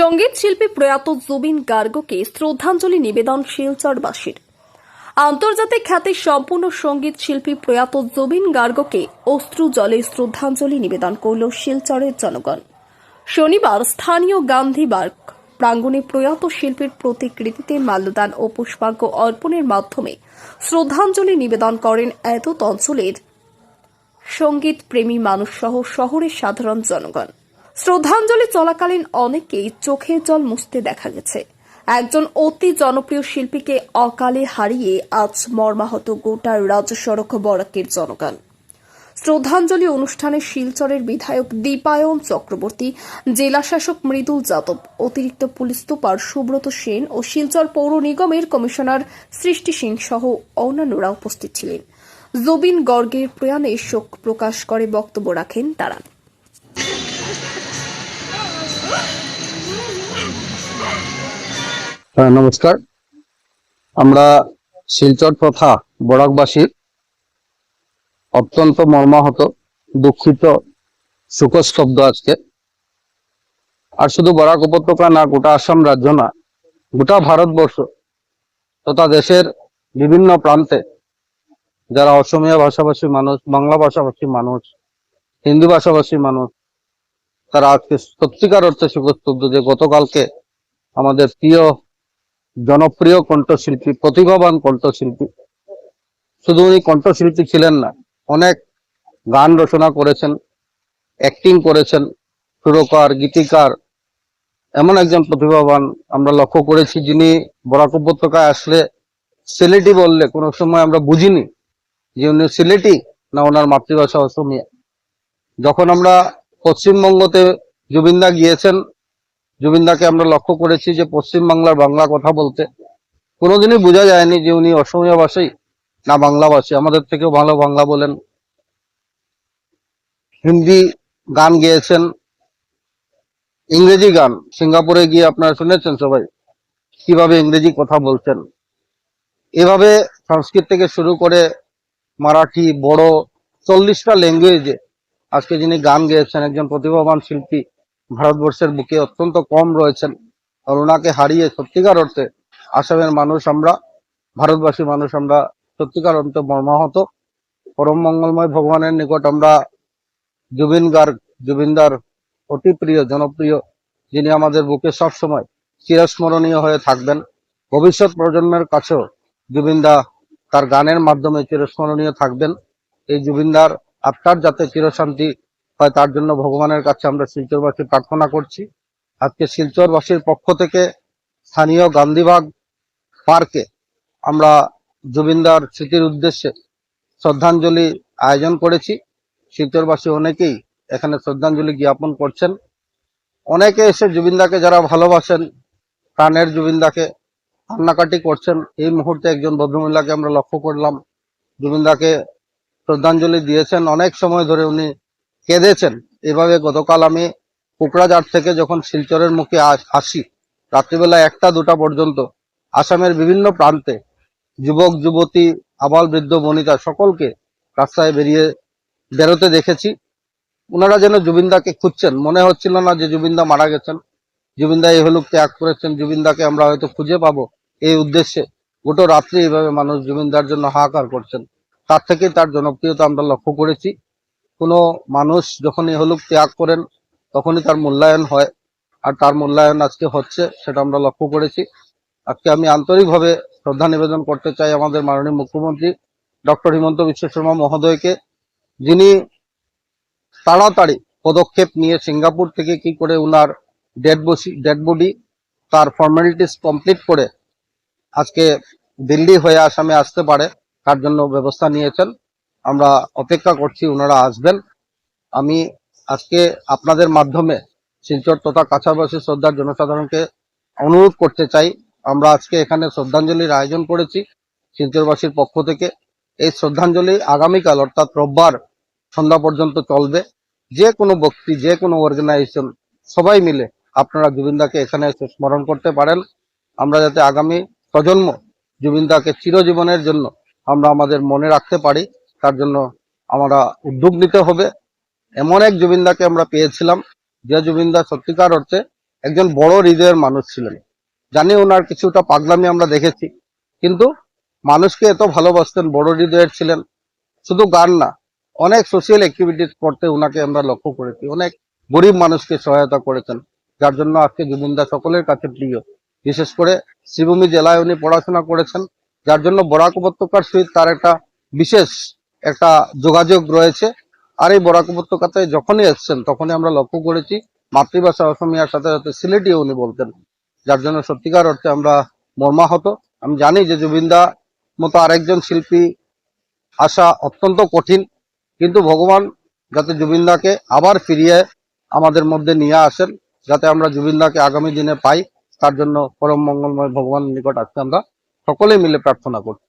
সংগীত শিল্পী প্রয়াত জুবিন গার্গকে শ্রদ্ধাঞ্জলি নিবেদন শিলচরবাসীর। আন্তর্জাতিক খ্যাতির সম্পূর্ণ সংগীত শিল্পী প্রয়াত জুবিন গার্গকে অশ্রু জলে শ্রদ্ধাঞ্জলি নিবেদন করল শিলচরের জনগণ। শনিবার স্থানীয় গান্ধী পার্ক প্রাঙ্গণে প্রয়াত শিল্পীর প্রতিকৃতিতে মাল্যদান ও পুষ্পার্ঘ্য অর্পণের মাধ্যমে শ্রদ্ধাঞ্জলি নিবেদন করেন এত অঞ্চলের সংগীত প্রেমী মানুষ সহ শহরের সাধারণ জনগণ। শ্রদ্ধাঞ্জলি চলাকালীন অনেকেই চোখে জল মুছতে দেখা গেছে। একজন অতি জনপ্রিয় শিল্পীকে অকালে হারিয়ে আজ মর্মাহত গোটা রাজ্য সড়ক বরাকের জনগণ। শ্রদ্ধাঞ্জলি অনুষ্ঠানে শিলচরের বিধায়ক দীপায়ন চক্রবর্তী জেলা শাসক মৃদুল যাদব, অতিরিক্ত পুলিশ সুপার সুব্রত সেন ও শিলচর পৌর নিগমের কমিশনার সৃষ্টি সিং সহ অন্যান্যরা উপস্থিত ছিলেন। জুবিন গর্গের প্রয়াণে শোক প্রকাশ করে বক্তব্য রাখেন তারা। নমস্কার। আমরা শিলচর তথা বরাকবাসীর অত্যন্ত মর্মাহত, দুঃখিত শোকস্তব্ধ আজকে। আর শুধু বরাক উপত্যকা না, গোটা আসাম রাজ্য না, গোটা ভারতবর্ষ তথা দেশের বিভিন্ন প্রান্তে যারা অসমীয়া ভাষাভাষী মানুষ, বাংলা ভাষাভাষী মানুষ, হিন্দি ভাষাভাষী মানুষ, তারা আজকে সত্যিকার অর্থে শোকস্তব্ধ যে গতকালকে আমাদের প্রিয় জনপ্রিয় কণ্ঠশিল্পী, প্রতিভাবান কণ্ঠশিল্পী। শুধু উনি কণ্ঠশিল্পী ছিলেন না, অনেক গান রচনা করেছেন অ্যাক্টিং করেছেন, সুরকার, গীতিকার। এমন একজন প্রতিভাবান আমরা লক্ষ্য করেছি যিনি বরাক উপত্যকায় আসলে সিলেটি বললে কোনো সময় আমরা বুঝিনি যে উনি সিলেটি না ওনার মাতৃভাষা অসমিয়া। যখন আমরা পশ্চিমবঙ্গতে জুবিনদা গিয়েছেন জুবিনদাকে আমরা লক্ষ্য করেছি যে পশ্চিম বাংলার বাংলা কথা বলতে। কোনোদিনই বোঝা যায়নি যে উনি অসমীয়া ভাষাই না বাংলা ভাষী আমাদের থেকেও ভালো বাংলা বলেন। হিন্দি গান গেয়েছেন। ইংরেজি গান। সিঙ্গাপুরে গিয়ে আপনারা শুনেছেন সবাই কীভাবে ইংরেজি কথা বলছেন। এভাবে সংস্কৃত থেকে শুরু করে মারাঠি, বড় চল্লিশটা ল্যাঙ্গুয়েজে আজকে যিনি গান গেয়েছেন, একজন প্রতিভাবান শিল্পী ভারতবর্ষের বুকে অত্যন্ত কম রয়েছেন। আর ওনাকে হারিয়ে সত্যিকার অর্থে আসামের মানুষ আমরা ভারতবাসী মানুষ আমরা সত্যিকার অর্থে মর্মাহত। পরম মঙ্গলময় ভগবানের নিকট আমরা জুবিন গার্গ, জুবিনদার অতি প্রিয়, জনপ্রিয়, যিনি আমাদের বুকে সব সময় চিরস্মরণীয় হয়ে থাকবেন। ভবিষ্যৎ প্রজন্মের কাছেও জুবিনদা তার গানের মাধ্যমে চিরস্মরণীয় থাকবেন। এই জুবিনদার আত্মার যাতে চিরশান্তি হয় তার জন্য ভগবানের কাছে আমরা শিলচরবাসী প্রার্থনা করছি। আজকে শিলচরবাসীর পক্ষ থেকে স্থানীয় গান্ধীবাগ পার্কে আমরা জুবিনদার স্মৃতির উদ্দেশ্যে শ্রদ্ধাঞ্জলি আয়োজন করেছি। শিলচরবাসী অনেকেই এখানে শ্রদ্ধাঞ্জলি জ্ঞাপন করছেন। অনেকে এসে জুবিনদাকে যারা ভালোবাসেন, প্রাণের জুবিনদাকে কান্নাকাটি করছেন, এই মুহূর্তে একজন ভদ্রমহিলাকে আমরা লক্ষ্য করলাম। জুবিনদাকে শ্রদ্ধাঞ্জলি দিয়েছেন। অনেক সময় ধরে উনি কেঁদেছেন। এভাবে গতকাল আমি কোকরাঝাড় থেকে যখন শিলচরের মুখে আস- রাত্রিবেলা একটা দুটা পর্যন্ত, আসামের বিভিন্ন প্রান্তে যুবক, যুবতী, আবাল বৃদ্ধ, বনিতা সকলকে রাস্তায় বেরিয়ে বেরোতে দেখেছি। ওনারা যেন জুবিনদাকে খুঁজছেন। মনে হচ্ছিল না যে জুবিনদা মারা গেছেন। জুবিনদা এই হলুক ত্যাগ করেছেন। জুবিনদাকে আমরা হয়তো খুঁজে পাবো এই উদ্দেশ্যে। গোটো রাত্রি এইভাবে মানুষ জুবিনদার জন্য হাহাকার করছেন। তার থেকে তার জনপ্রিয়তা আমরা লক্ষ্য করেছি। কোনো মানুষ যখন ইহলোক ত্যাগ করেন, তখনই তার মূল্যায়ন হয়। আর তার মূল্যায়ন আজকে হচ্ছে, সেটা আমরা লক্ষ্য করেছি। আজকে আমি আন্তরিকভাবে শ্রদ্ধা নিবেদন করতে চাই আমাদের মাননীয় মুখ্যমন্ত্রী ডক্টর হিমন্ত বিশ্ব শর্মা মহোদয়কে, যিনি তাড়াতাড়ি পদক্ষেপ নিয়ে সিঙ্গাপুর থেকে কি করে উনার ডেড বসি, ডেড বডি তার ফর্মালিটিস কমপ্লিট করে আজকে দিল্লি হয়ে আসামে আসতে পারে, তার জন্য ব্যবস্থা নিয়েছেন। আমরা অপেক্ষা করছি, ওনারা আসবেন। আমি আজকে আপনাদের মাধ্যমে শিলচর তথা কাছাবাসী শ্রদ্ধার জনসাধারণকে অনুরোধ করতে চাই, আমরা আজকে এখানে শ্রদ্ধাঞ্জলির আয়োজন করেছি শিলচরবাসীর পক্ষ থেকে। এই শ্রদ্ধাঞ্জলি আগামীকাল, অর্থাৎ রোববার সন্ধ্যা পর্যন্ত চলবে। যে কোনো ব্যক্তি, যে কোনো অর্গানাইজেশন সবাই মিলে আপনারা জুবিনদাকে এখানে এসে স্মরণ করতে পারেন। আমরা যাতে আগামী প্রজন্ম জুবিনদাকে চিরজীবনের জন্য আমরা আমাদের মনে রাখতে পারি। তার জন্য আমরা উদ্যোগ নিতে হবে। এমন এক জুবিনদাকে আমরা পেয়েছিলাম, যে জুবিনদা সত্যিকার অর্থে একজন বড় হৃদয়ের মানুষ ছিলেন। জানি ওনার কিছুটা পাগলামি আমরা দেখেছি, কিন্তু মানুষকে এত ভালোবাসতেন, বড় হৃদয়ের ছিলেন। শুধু গান না, অনেক সোশিয়াল অ্যাক্টিভিটিস করতে ওনাকে আমরা লক্ষ্য করেছি। অনেক গরিব মানুষকে সহায়তা করেছেন, যার জন্য আজকে জুবিনদা সকলের কাছে প্রিয়। বিশেষ করে শ্রীভূমি জেলায় উনি পড়াশোনা করেছেন, যার জন্য বরাক উপত্যকার সহিত তার একটা বিশেষ একটা যোগাযোগ রয়েছে। আর এই বরাক উপত্যকাতে যখনই এসছেন, তখনই আমরা লক্ষ্য করেছি মাতৃভাষা অসমিয়ার সাথে সাথে সিলেটিও উনি বলতেন। যার জন্য সত্যিকার অর্থে আমরা মর্মাহত। আমি জানি যে জুবিনদা মতো আরেকজন শিল্পী আসা অত্যন্ত কঠিন, কিন্তু ভগবান যাতে জুবিনদাকে আবার ফিরিয়ে আমাদের মধ্যে নিয়ে আসেন, যাতে আমরা জুবিনদাকে আগামী দিনে পাই, তার জন্য পরম মঙ্গলময় ভগবানের নিকট আজকে আমরা সকলে মিলে প্রার্থনা করি